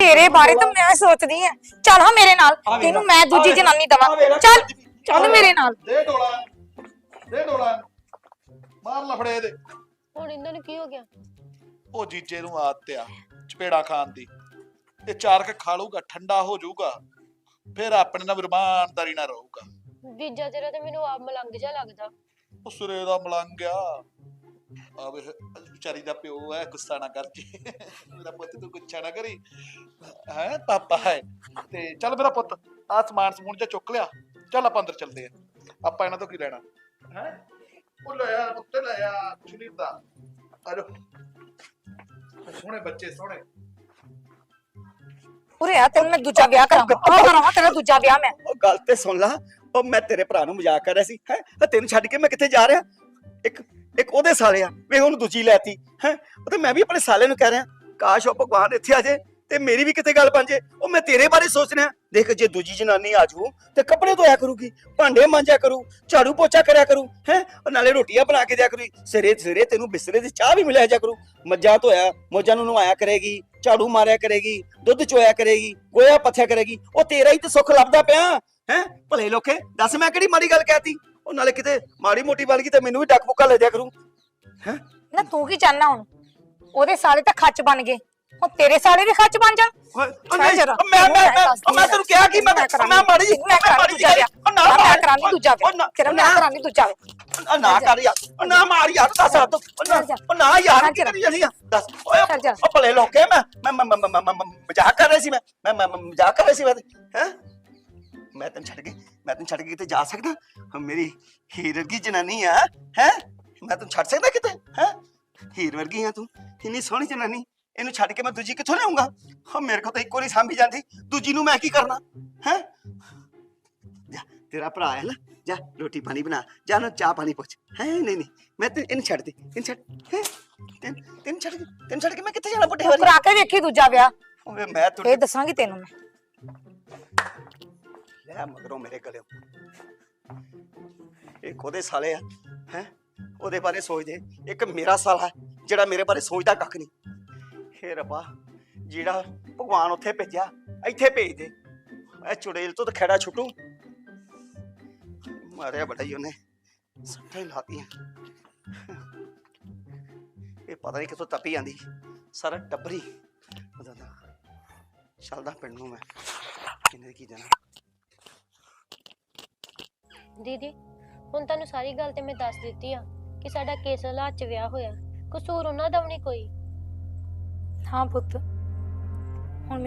ਤੇਰੇ ਬਾਰੇ ਤਾਂ ਮੈਂ ਸੋਚਦੀ ਆ। ਚੱਲ ਹਾਂ ਮੇਰੇ ਨਾਲ ਆ ਵੇਖ ਤੈਨੂੰ ਲੈ, ਮੈਂ ਆ ਦੂਜੀ ਵੇਖ ਜਨਾਨੀ ਆ ਵੇਖ ਦਵਾਂ ਲੈ, ਚੱਲ ਚੱਲ ਮੇਰੇ। ਨਾਲ। ਦੇ ਡੋਲਾ ਦੇ ਡੋਲਾ ਮਾਰ ਲਫੜੇ ਇਹਦੇ। ਹੁਣ ਇਹਨਾਂ ਨੂੰ ਕੀ ਹੋ ਗਿਆ? ਉਹ ਜੀਜੇ ਨੂੰ ਆਦਤ ਆ ਚਪੇੜਾ ਖਾਣ ਦੀ। ਇਹ ਚਾਰ ਕੇ ਖਾ ਲੂਗਾ ਠੰਡਾ ਹੋ ਜਾਊਗਾ। ਫਿਰ ਆਪਣੇ ਨਾਲ ਬਿਰਮਾਨਦਾਰੀ ਨਾਲ ਰਹੂਗਾ। ਜੀਜਾ ਤੇਰਾ ਤੇ ਮੈਨੂੰ ਆਪ ਮਲੰਗ ਜਿਹਾ ਲੱਗਦਾ। ਉਹ ਸਿਰੇ ਦਾ ਮਲੰਗ ਆ। ਆ ਵੇ ਵਿਚਾਰੀ ਦਾ ਪਿਓ ਹੈ ਗੁੱਸਾ ਨਾ ਕਰ ਜੀ। ਮੇਰਾ ਪੁੱਤ ਤੂੰ ਗੁੱਸਾ ਨਾ ਕਰੀ। ਹੈ ਪਾਪਾ ਹੈ। ਤੇ ਚੱਲ ਮੇਰਾ ਪੁੱਤ ਆ ਸਮਾਨ ਸਮੂਨ ਜਿਹਾ ਚੁੱਕ ਲਿਆ। ਚੱਲ ਆਪਾਂ ਅੰਦਰ ਚੱਲਦੇ ਆ ਆਪਾਂ ਇਹਨਾਂ ਤੋਂ ਕੀ ਲੈਣਾ? ਹੈ? ਉਹ ਲੈ ਆ ਪੁੱਤ ਲੈ ਆ ਸ਼ਰੀਰ ਦਾ। ਜਾ ਸੋਹਣੇ ਬੱਚੇ ਸੋਹਣੇ। ਉਰੇ ਆ ਤੈਨੂੰ ਮੈਂ ਦੂਜਾ ਵਿਆਹ ਕਰਾਂਗਾ ਉਹ ਕਰਾਂਗਾ ਤੇਰਾ ਦੂਜਾ ਵਿਆਹ ਮੈਂ। ਉਹ ਗੱਲ ਤੇ ਸੁਣ ਲਾ। ਉਹ ਮੈਂ ਤੇਰੇ ਭਰਾ ਨੂੰ ਮਜ਼ਾਕ ਕਰ ਰਿਹਾ ਸੀ। ਹੈ? ਤੈਨੂੰ ਛੱਡ ਕੇ ਮੈਂ ਕਿੱਥੇ ਜਾ ਰਿਹਾ? ਇੱਕ ਇੱਕ ਉਹਦੇ ਸਾਲੇ ਆ ਵੇ ਉਹਨੂੰ ਦੂਜੀ ਲੈਤੀ, ਹੈ? ਉਹ ਤੇ ਮੈਂ ਵੀ ਆਪਣੇ ਸਾਲੇ ਨੂੰ ਕਹਿ ਰਿਹਾ, ਕਾਸ਼ ਉਹ ਭਗਵਾਨ ਇੱਥੇ ਆ ਜੇ ਤੇ ਮੇਰੀ ਵੀ ਕਿਤੇ ਗੱਲ ਬਣ ਜੇ, ਉਹ ਮੈਂ ਤੇਰੇ ਬਾਰੇ ਸੋਚ ਰਿਹਾ। ਦੇਖ, ਜੇ ਦੂਜੀ ਜਨਾਨੀ ਆ ਜੂ ਤੇ ਕੱਪੜੇ ਧੋਇਆ ਕਰੂਗੀ, ਭਾਂਡੇ ਮਾਂਜਿਆ ਕਰੂ, ਝਾੜੂ ਪੋਚਾ ਕਰਿਆ ਕਰੂ, ਹੈ? ਨਾਲੇ ਰੋਟੀਆਂ ਬਣਾ ਕੇ ਦਿਆ ਕਰੂ, ਸਿਰੇ ਸਿਰੇ ਤੈਨੂੰ ਬਿਸਰੇ ਦੀ ਚਾਹ ਵੀ ਮਿਲਿਆ ਜਾ ਕਰੂ। ਮੱਝਾਂ ਧੋਇਆ, ਮੋਜਾਂ ਨੂੰ ਨਵਾਇਆ ਕਰੇਗੀ, ਝਾੜੂ ਮਾਰਿਆ ਕਰੇਗੀ, ਦੁੱਧ ਚੋਇਆ ਕਰੇਗੀ ਗੋਇਆ ਪੱਥਿਆ ਕਰੇਗੀ, ਉਹ ਤੇਰਾ ਹੀ ਤੇ ਸੁੱਖ ਲੱਭਦਾ ਪਿਆ, ਹੈ? ਭਲੇ ਲੋਕੇ, ਦੱਸ ਮੈਂ ਕਿਹੜੀ ਮਾੜੀ ਗੱਲ ਕਹਿਤੀ? ਉਹ ਨਾਲੇ ਕਿਤੇ ਮਾੜੀ ਮੋਟੀ ਗੱਲ ਕੀ ਤੇ ਮੈਨੂੰ ਵੀ ਡੱਕ ਬੁੱਕਾ ਲੈ ਦਿਆ ਕਰੂ। ਨਾ ਤੂੰ ਕੀ ਚਾਹਨਾ ਹੁਣ? ਉਹਦੇ ਸਾਲੇ ਤਾਂ ਖੱਚ ਬਣ ਗਏ। ਉਹ ਤੇਰੇ ਸਾਲੇ ਵੀ ਖੱਚ ਬਣ ਜਾਣ? ਮੈਂ ਮੈਂ ਮੈਂ ਹਾਂ। ਤੈਨੂੰ ਕਿਹਾ ਕਿ ਮੈਂ। ਮੈਂ ਮਾੜੀ ਜੀ ਮੈਂ ਦੂਜਾ ਵਿਆਹ ਉਹ ਨਾ ਮਾਰ। ਕਰਾਂਗੀ ਦੂਜਾ ਤੇਰਾ ਮੈਂ ਕਰਾਂਗੀ ਦੂਜਾ ਉਹ ਨਾ ਕਰ ਯਾਰ। ਉਹ ਨਾ ਮਾਰ ਯਾਰ ਦੱਸ ਆ ਤੂੰ। ਉਹ ਨਾ- ਜਾ। ਯਾਰ ਛੱਡ ਕੀ ਜਾ। ਕਰੀ ਜਾਂਦੀ ਆ? ਦੱਸ। ਓਏ ਜਾ। ਉਹ ਭਲੇ ਲੋਕੇ ਮੈਂ। ਮੈਂ ਮਜ਼ਾਕ ਕਰ ਰਿਹਾ ਸੀ ਮੈਂ। ਮੈਂ ਮਜ਼ਾਕ ਕਰ ਰਿਹਾ ਸੀ ਮੈਂ ਹੈ? ਮੈਂ ਤੈਨੂੰ ਛੱਡ ਕੇ ਮੈਂ ਤੈਨੂੰ ਛੱਡ ਕੇ ਕਿਤੇ ਜਾ ਸਕਦਾ? ਮੇਰੀ ਹੀਰ ਵਰਗੀ ਜਨਾਨੀ ਆ ਹੈ? ਮੈਂ ਤੈਨੂੰ ਛੱਡ ਸਕਦਾ ਕਿਤੇ? ਹੈ? ਹੀਰ ਵਰਗੀ ਆ ਤੂੰ ਇੰਨੀ ਸੋਹਣੀ ਜਨਾਨੀ ਇਹਨੂੰ ਛੱਡ ਕੇ ਮੈਂ ਦੂਜੀ ਕਿੱਥੋਂ ਲਿਆਉਂਗਾ? ਹਾਂ ਮੇਰੇ ਕੋਲ ਤਾਂ ਇੱਕੋ ਨਹੀਂ ਸਾਂਭੀ ਜਾਂਦੀ ਦੂਜੀ ਨੂੰ ਮੈਂ ਕੀ ਕਰਨਾ? ਹੈ? ਜਾ ਤੇਰਾ ਭਰਾ ਹੈ ਨਾ ਜਾ ਰੋਟੀ ਪਾਣੀ ਬਣਾ ਜਾ ਨਾ ਚਾਹ ਪਾਣੀ ਪੁੱਛ। ਹੈ ਨਹੀਂ ਨਹੀਂ ਮੈਂ ਤੇ ਇਹਨੂੰ ਛੱਡ ਦੇ ਇਹਨੂੰ ਛੱਡ ਹੈਂ? ਤੈਨੂੰ ਤੈਨੂੰ ਛੱਡ ਕੇ ਤੈਨੂੰ ਛੱਡ ਕੇ ਮੈਂ ਕਿੱਥੇ ਜਾਣਾ ਤੂੰ ਵਾਲੀ? ਕਰਾ ਕੇ ਵੇਖੀ ਦੂਜਾ ਵਿਆਹ। ਓਏ ਮੈਂ ਤੂੰ ਇਹ ਦੱਸਾਂਗੀ ਤੈਨੂੰ ਮੈਂ। ਲੈ ਮਗਰੋਂ ਮੇਰੇ ਗਲੇ ਇਹ ਕੋਦੇ ਸਾਲੇ ਆ, ਹੈ? ਉਹਦੇ ਬਾਰੇ ਸੋਚਦੇ ਇੱਕ ਮੇਰਾ ਸਾਲਾ ਜਿਹੜਾ ਮੇਰੇ ਬਾਰੇ ਸੋਚਦਾ ਕੱਖ ਨਹੀਂ। ਹੇ ਰੱਬਾ, ਜਿਹੜਾ ਭਗਵਾਨ ਉੱਥੇ ਭੇਜਿਆ, ਇੱਥੇ ਭੇਜ ਦੇ। ਮੈਂ ਚੁੜੇਲ ਤੋਂ ਤਾਂ ਖੇੜਾ ਛੁੱਟੂ। ਮਾਰਿਆ ਬੜਾ ਹੀ ਉਹਨੇ। ਸੱਟਾਂ ਲਾਤੀਆਂ। ਇਹ ਪਤਾ ਨਹੀਂ ਕਿੱਥੋਂ ਤਪੀ ਆਂਦੀ ਸਾਰਾ ਟੱਬਰੀ। ਉਹਦਾ ਚੱਲਦਾ ਪਿੰਡ ਨੂੰ ਮੈਂ। ਕਿੰਨੇ ਕੀ ਜਾਣਾ ਦੀਦੀ, ਹੁਣ ਤੁਹਾਨੂੰ ਸਾਰੀ ਗੱਲ ਤੇ ਮੈਂ ਦੱਸ ਦਿੱਤੀ ਆ ਕਿ ਸਾਡਾ ਕੇਸ ਹਾਲਾਤ ਚ ਵਿਆਹ ਹੋਇਆ। ਕਸੂਰ ਉਹਨਾਂ ਦਾ ਵੀ ਨਹੀਂ ਕੋਈ। ਹਾਂ ਪੁੱਤ। ਹੁਣ ਮੈਨੂੰ